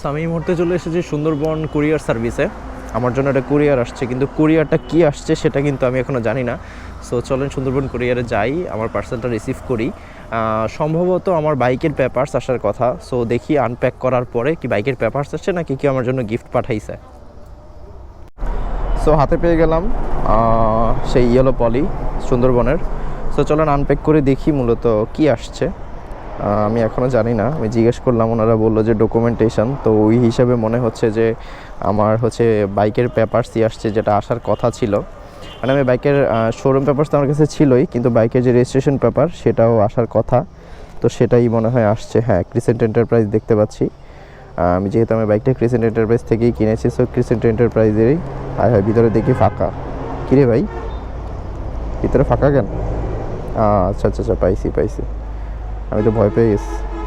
So আমি এই মুহূর্তে চলে এসেছি সুন্দরবন কুরিয়ার সার্ভিসে। আমার জন্য একটা কুরিয়ার আসছে, কিন্তু কুরিয়ারটা কি আসছে সেটা কিন্তু আমি এখনও জানি না। সো চলেন সুন্দরবন কুরিয়ারে যাই, আমার পার্সেলটা রিসিভ করি। সম্ভবত আমার বাইকের পেপারস আসার কথা। সো দেখি আনপ্যাক করার পরে কি বাইকের পেপারস আসছে নাকি কি আমার জন্য গিফট পাঠাইছে। সো হাতে পেয়ে গেলাম সেই ইয়েলো পলি সুন্দরবনের। সো চলেন আনপ্যাক করে দেখি মূলত কি আসছে। আমি এখনও জানি না। আমি জিজ্ঞেস করলাম, ওনারা বলল যে ডকুমেন্টেশন তো ওই হিসাবে মনে হচ্ছে যে আমার হচ্ছে বাইকের পেপারসই আসছে যেটা আসার কথা ছিল। মানে আমি বাইকের শোরুম পেপারস তো আমার কাছে ছিলই, কিন্তু বাইকের যে রেজিস্ট্রেশন পেপার সেটাও আসার কথা। তো সেটাই মনে হয় আসছে। হ্যাঁ ক্রিসেন্ট এন্টারপ্রাইজ দেখতে পাচ্ছি। আমি যেহেতু আমি বাইকটা ক্রিসেন্ট এন্টারপ্রাইজ থেকেই কিনেছি সো ক্রিসেন্ট এন্টারপ্রাইজেরই আর হয়। ভিতরে দেখি ফাঁকা। কিরে ভাই? ভিতরে ফাঁকা কেন? আচ্ছা আচ্ছা আচ্ছা পাইছি পাইছি। আমি তো ভয় পেয়ে গেছি।